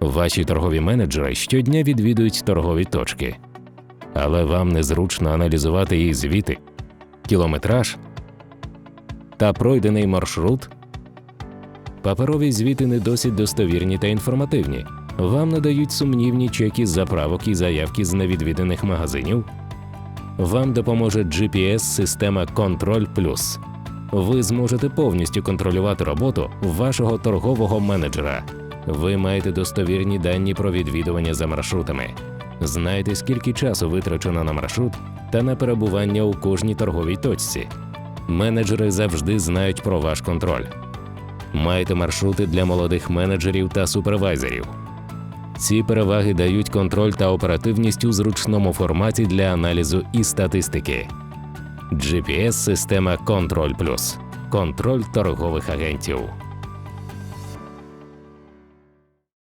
Ваші торгові менеджери щодня відвідують торгові точки, але вам незручно аналізувати їх звіти, кілометраж та пройдений маршрут. Паперові звіти не досить достовірні та інформативні. Вам надають сумнівні чеки з заправок і заявки з невідвіданих магазинів. Вам допоможе GPS-система Control Plus. Ви зможете повністю контролювати роботу вашого торгового менеджера. Ви маєте достовірні дані про відвідування за маршрутами. Знаєте, скільки часу витрачено на маршрут та на перебування у кожній торговій точці. Менеджери завжди знають про ваш контроль. Маєте маршрути для молодих менеджерів та супервайзерів. Ці переваги дають контроль та оперативність у зручному форматі для аналізу і статистики. GPS-система Control Plus. Контроль торгових агентів.